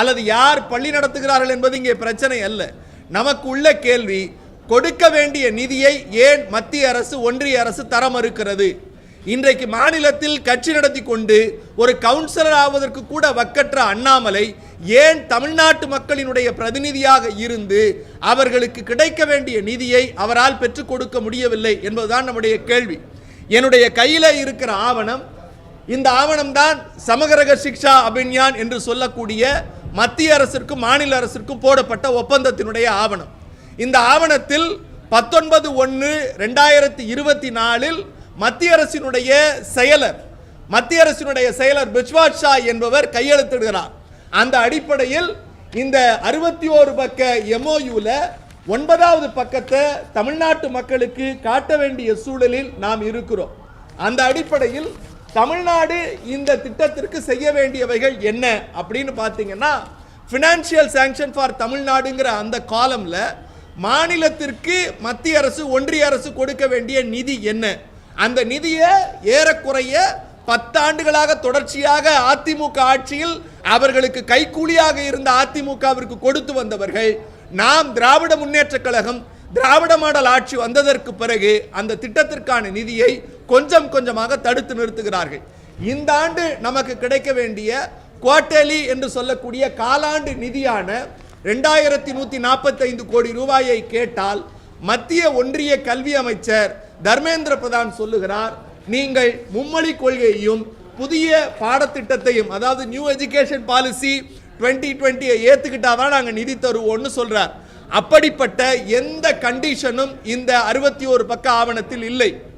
அல்லது யார் பள்ளி நடத்துகிறார்கள் என்பது இங்கே பிரச்சனை அல்ல. நமக்கு உள்ள கேள்வி கொடுக்க வேண்டிய நிதியை ஏன் மத்திய அரசு ஒன்றிய அரசு தர மறுக்கிறது? இன்றைக்கு மாநிலத்தில் கட்சி நடத்தி கொண்டு ஒரு கவுன்சிலர் ஆவதற்கு கூட வக்கற்ற அண்ணாமலை ஏன் தமிழ்நாட்டு மக்களினுடைய பிரதிநிதியாக இருந்து அவர்களுக்கு கிடைக்க வேண்டிய நிதியை அவரால் பெற்றுக் கொடுக்க முடியவில்லை என்பதுதான் நம்முடைய கேள்வி. என்னுடைய கையில் இருக்கிற ஆவணம் இந்த ஆவணம் தான் சமகரக சிக்ஷா அபின்யான் என்று சொல்லக்கூடிய மத்திய அரசிற்கும் மாநில அரசிற்கும் போடப்பட்ட ஒப்பந்தத்தினுடைய ஆவணம். இந்த ஆவணத்தில் பத்தொன்பது ஒன்று ரெண்டாயிரத்தி இருபத்தி நாலில் மத்திய அரசினுடைய செயலர் மத்திய அரசினுடைய செயலர் பிஸ்வாத் ஷா என்பவர் கையெழுத்திடுகிறார். அந்த அடிப்படையில் இந்த அறுபத்தி ஓரு பக்க எம்ஓயூவில் ஒன்பதாவது பக்கத்தை தமிழ்நாட்டு மக்களுக்கு காட்ட வேண்டிய சூழலில் நாம் இருக்கிறோம். அந்த அடிப்படையில் தமிழ்நாடு இந்த திட்டத்திற்கு செய்ய வேண்டியவைகள் என்ன அப்படின்னு பார்த்தீங்கன்னா ஃபினான்ஷியல் சேங்ஷன் ஃபார் தமிழ்நாடுங்கிற அந்த காலமில் மாநிலத்திற்கு மத்திய அரசு ஒன்றிய அரசு கொடுக்க வேண்டிய நிதி என்ன? அந்த நிதியை ஏறக்குறைய பத்தாண்டுகளாக தொடர்ச்சியாக அதிமுக ஆட்சியில் அவர்களுக்கு கைக்கூலியாக இருந்த அதிமுகவிற்கு கொடுத்து வந்தவர்கள் நாம் திராவிட முன்னேற்றக் கழகம் திராவிட மாடல் ஆட்சி வந்ததற்கு பிறகு அந்த திட்டத்திற்கான நிதியை கொஞ்சம் கொஞ்சமாக தடுத்து நிறுத்துகிறார்கள். இந்த ஆண்டு நமக்கு கிடைக்க வேண்டிய குவார்டர்லி என்று சொல்லக்கூடிய காலாண்டு நிதியான ரெண்டாயிரத்தி நூற்றி நாற்பத்தைந்து கோடி ரூபாயை கேட்டால் மத்திய ஒன்றிய கல்வி அமைச்சர் தர்மேந்திர பிரதான் சொல்லுகிறார் நீங்கள் மும்மொழி கொள்கையையும் புதிய பாடத்திட்டத்தையும் அதாவது நியூ எஜுகேஷன் பாலிசி டுவெண்ட்டி டுவெண்ட்டியை ஏற்றுக்கிட்டாதான் நாங்கள் நிதி தருவோம்னு சொல்கிறார் அப்படிப்பட்ட எந்த கண்டிஷனும் இந்த அறுபத்தி ஒரு பக்க ஆவணத்தில் இல்லை.